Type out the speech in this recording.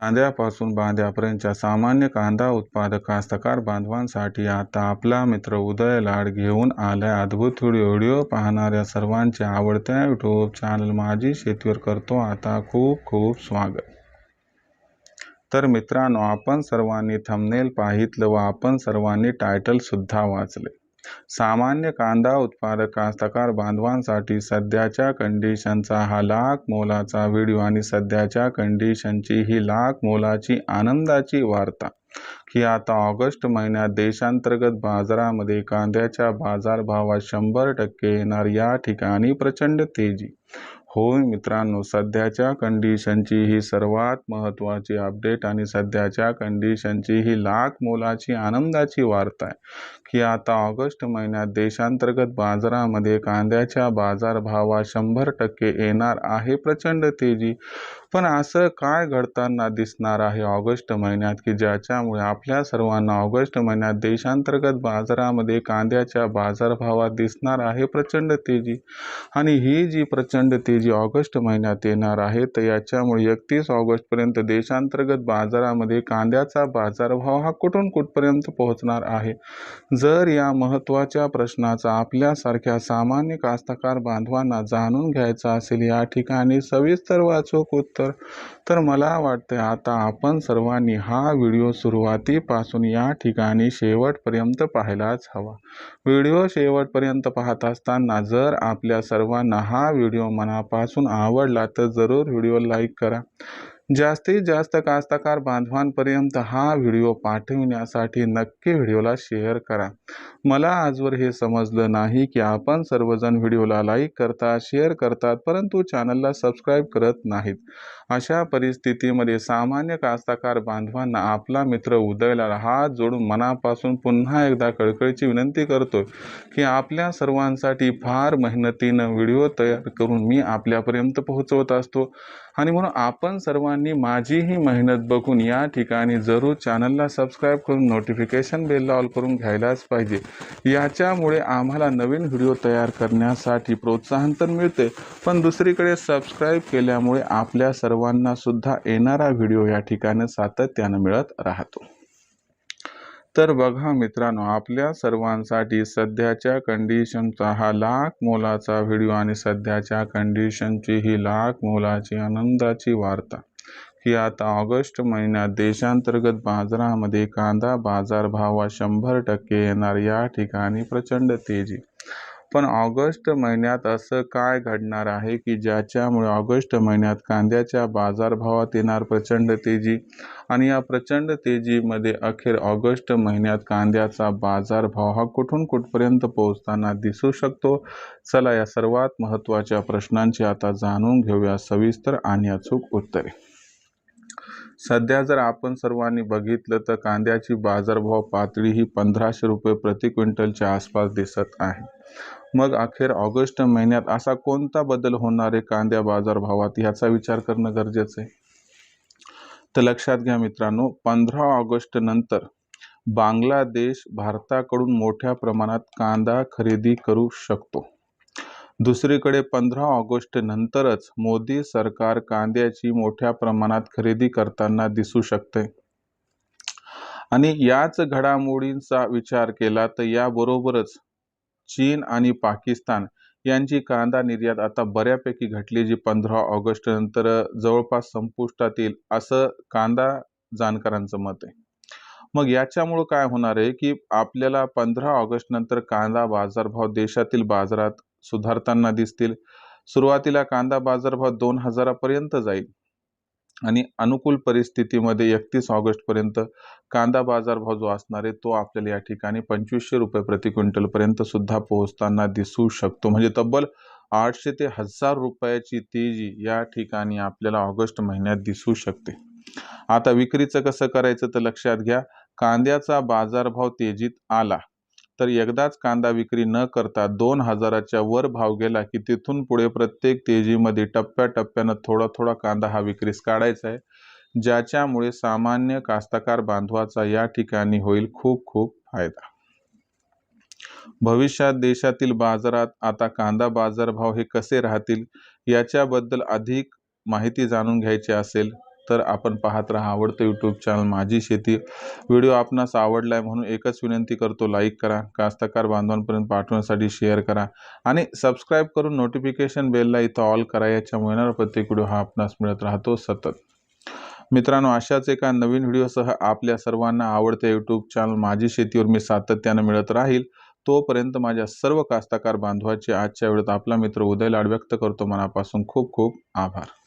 कांद्यापासून बांध्यापर्यंतच्या सामान्य कांदा उत्पादक कास्तकार बांधवांसाठी आता आपला मित्र उदय लाड घेऊन आलाय. अद्भुत व्हिडिओ पाहणाऱ्या सर्वांच्या आवडत्या यूट्यूब चॅनल माझी शेतीवर करतो आता खूप खूप स्वागत. तर मित्रांनो आपण सर्वांनी थंबनेल पाहितलं व आपण सर्वांनी टायटल सुद्धा वाचले. सामान्य कांदा उत्पादक कास्तकार बांधवांसाठी सध्याच्या कंडिशनचा हा लाख मोलाचा व्हिडिओ आणि सध्याच्या कंडिशनची ही लाख मोलाची आनंदाची वार्ता. की आता ऑगस्ट महिन्यात देशांतर्गत बाजारामध्ये कांद्याच्या बाजारभावात शंभर टक्के येणार या ठिकाणी प्रचंड तेजी. होय मित्रांनो सध्याच्या कंडिशनची ही सर्वात महत्त्वाची अपडेट आणि सध्याच्या कंडिशनची ही लाख मोलाची आनंदाची वार्ता आहे की आता ऑगस्ट महिन्यात देशांतर्गत बाजारामध्ये कांद्याच्या बाजारभावात शंभर टक्के येणार आहे प्रचंड तेजी. पण असं काय घडताना दिसणार आहे ऑगस्ट महिन्यात की ज्याच्यामुळे आपल्या सर्वांना ऑगस्ट महिन्यात देशांतर्गत बाजारामध्ये कांद्याच्या बाजारभावात दिसणार आहे प्रचंड तेजी? आणि ही जी प्रचंड तेजी ऑगस्ट महिन्यात येणार आहे तर याच्यामुळे एकतीस ऑगस्टपर्यंत देशांतर्गत बाजारामध्ये कांद्याचा बाजारभाव हा कुठून कुठपर्यंत पोहोचणार आहे? जर या महत्त्वाच्या प्रश्नाचा आपल्यासारख्या सामान्य कास्तकार बांधवांना जाणून घ्यायचा असेल या ठिकाणी सविस्तर वाचूक उत्तर तर मला वाटतं आता आपण सर्वांनी हा व्हिडिओ सुरुवातीपासून या ठिकाणी शेवटपर्यंत पाहायलाच हवा. व्हिडिओ शेवटपर्यंत पाहत असताना जर आपल्या सर्वांना हा व्हिडिओ मनापासून आवडला तर जरूर व्हिडिओ लाईक करा. जास्तीत जास्त कास्तकार बांधवांपर्यंत हा व्हिडिओ पाठविण्यासाठी नक्की व्हिडिओला शेअर करा. मला आजवर हे समजलं नाही की आपण सर्वजण व्हिडिओला लाईक करतात शेअर करतात परंतु चॅनलला सबस्क्राईब करत नाहीत. अशा परिस्थितीमध्ये सामान्य कास्तकार बांधवांना आपला मित्र उदयला हात जोडून मनापासून पुन्हा एकदा कळकळीची विनंती करतो की आपल्या सर्वांसाठी फार मेहनतीनं व्हिडिओ तयार करून मी आपल्यापर्यंत पोहोचवत असतो. आणि म्हणून आपण सर्वांनी माझीही मेहनत बघून या ठिकाणी जरूर चॅनलला सबस्क्राईब करून नोटिफिकेशन बेलला ऑल करून घ्यायलाच पाहिजे. याच्यामुळे आम्हाला नवीन व्हिडिओ तयार करण्यासाठी प्रोत्साहन तर मिळते पण दुसरीकडे सबस्क्राईब केल्यामुळे आपल्या सर्वांनासुद्धा येणारा व्हिडिओ या ठिकाणी सातत्यानं मिळत राहतो. तर बघा मित्रांनो आपल्या सर्वांसाठी सध्याच्या कंडिशनचा हा लाख मोलाचा व्हिडिओ आणि सध्याच्या कंडिशनची ही लाख मोलाची आनंदाची वार्ता. ही आता ऑगस्ट महिन्यात देशांतर्गत बाजारामध्ये कांदा बाजारभावात शंभर टक्के येणार या ठिकाणी प्रचंड तेजी. पण ऑगस्ट महिन्यात असं काय घडणार आहे की ज्याच्यामुळे ऑगस्ट महिन्यात कांद्याच्या बाजारभावात येणार प्रचंड तेजी? आणि या प्रचंड तेजीमध्ये अखेर ऑगस्ट महिन्यात कांद्याचा बाजारभाव हा कुठून कुठपर्यंत पोहोचताना दिसू शकतो? चला या सर्वात महत्त्वाच्या प्रश्नांची आता जाणून घेऊया सविस्तर आणि अचूक उत्तरे. सध्या जर आपण सर्वांनी बघितलं तर कांद्याची बाजारभाव पातळी ही पंधराशे रुपये प्रति क्विंटलच्या आसपास दिसत आहे. मग अखेर ऑगस्ट महिन्यात असा कोणता बदल होणार आहे कांद्या बाजारभावात? ह्याचा विचार करणं गरजेचं आहे. तर लक्षात घ्या मित्रांनो पंधरा ऑगस्ट नंतर बांगलादेश भारताकडून मोठ्या प्रमाणात कांदा खरेदी करू शकतो. दुसरीकडे पंधरा ऑगस्ट नंतरच मोदी सरकार कांद्याची मोठ्या प्रमाणात खरेदी करताना दिसू शकते. आणि याच घडामोडींचा विचार केला तर याबरोबरच चीन आणि पाकिस्तान यांची कांदा निर्यात आता बऱ्यापैकी घटली जी पंधरा ऑगस्ट नंतर जवळपास संपुष्टात येईल असं कांदा जाणकारांचं मत आहे. मग याच्यामुळं काय होणार आहे की आपल्याला पंधरा ऑगस्ट नंतर कांदा बाजारभाव देशातील बाजारात सुधारताना दिसतील. सुरुवातीला कांदा बाजारभाव दोन हजारापर्यंत जाईल. आणि अनुकूल परिस्थितीमध्ये एकतीस ऑगस्टपर्यंत कांदा बाजारभाव जो असणार आहे तो आपल्याला या ठिकाणी पंचवीसशे रुपये प्रति क्विंटलपर्यंत सुद्धा पोहोचताना दिसू शकतो. म्हणजे तब्बल आठशे ते हजार रुपयाची तेजी या ठिकाणी आपल्याला ऑगस्ट महिन्यात दिसू शकते. आता विक्रीचं कसं करायचं तर लक्षात घ्या. कांद्याचा बाजारभाव तेजीत आला. तर एकदाच कांदा विक्री न करता दोन हजाराच्या वर भाव गेला की तिथून पुढे प्रत्येक तेजीमध्ये टप्प्याटप्प्यानं थोडा थोडा कांदा हा विक्रीस काढायचा आहे. ज्याच्यामुळे सामान्य कास्तकार बांधवाचा या ठिकाणी होईल खूप खूप फायदा. भविष्यात देशातील बाजारात आता कांदा बाजारभाव हे कसे राहतील याच्याबद्दल अधिक माहिती जाणून घ्यायची असेल तर आपण पाहत राहा आवडतं यूट्यूब चॅनल माझी शेती. व्हिडिओ आपणास आवडला आहे म्हणून एकच विनंती करतो लाईक करा कास्तकार बांधवांपर्यंत पाठवण्यासाठी शेअर करा आणि सबस्क्राईब करून नोटिफिकेशन बेलला इथं ऑल करा याच्यामुळे येणारा प्रत्येक व्हिडिओ हा आपणास मिळत राहतो सतत. मित्रांनो अशाच एका नवीन व्हिडिओसह आपल्या सर्वांना आवडत्या यूट्यूब चॅनल माझी शेतीवर मी सातत्यानं मिळत राहील. तोपर्यंत माझ्या सर्व कास्तकार बांधवाचे आजच्या वेळेत आपला मित्र उदय लाड व्यक्त करतो. मनापासून खूप खूप आभार.